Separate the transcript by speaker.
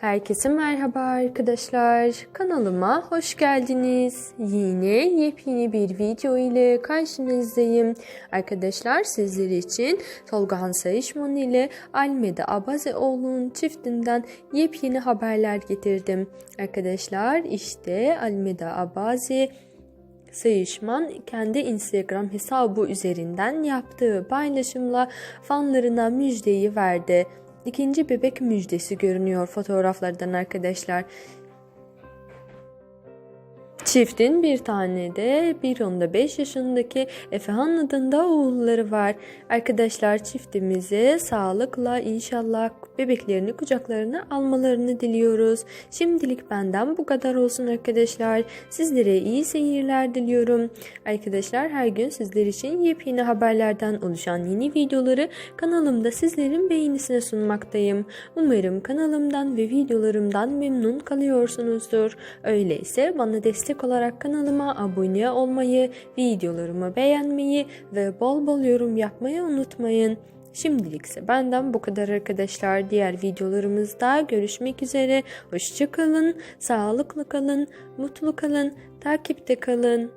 Speaker 1: Herkese merhaba arkadaşlar. Kanalıma hoş geldiniz. Yine yepyeni bir video ile karşınızdayım. Arkadaşlar sizler için Tolga Sayışman ile Almeda Abazeoğlu'nun çiftinden yepyeni haberler getirdim. Arkadaşlar işte Almeda Abaze Sayışman kendi Instagram hesabı üzerinden yaptığı paylaşımla fanlarına müjdeyi verdi. İkinci bebek müjdesi görünüyor fotoğraflardan arkadaşlar. Çiftin bir tane de bir onda 5 yaşındaki Efehan adında oğulları var. Arkadaşlar çiftimize sağlıkla inşallah bebeklerini kucaklarına almalarını diliyoruz. Şimdilik benden bu kadar olsun arkadaşlar. Sizlere iyi seyirler diliyorum. Arkadaşlar her gün sizler için yepyeni haberlerden oluşan yeni videoları kanalımda sizlerin beğenisine sunmaktayım. Umarım kanalımdan ve videolarımdan memnun kalıyorsunuzdur. Öyleyse bana destek olarak kanalıma abone olmayı, videolarımı beğenmeyi ve bol bol yorum yapmayı unutmayın. Şimdilikse benden bu kadar arkadaşlar. Diğer videolarımızda görüşmek üzere. Hoşçakalın, sağlıklı kalın, mutlu kalın, takipte kalın.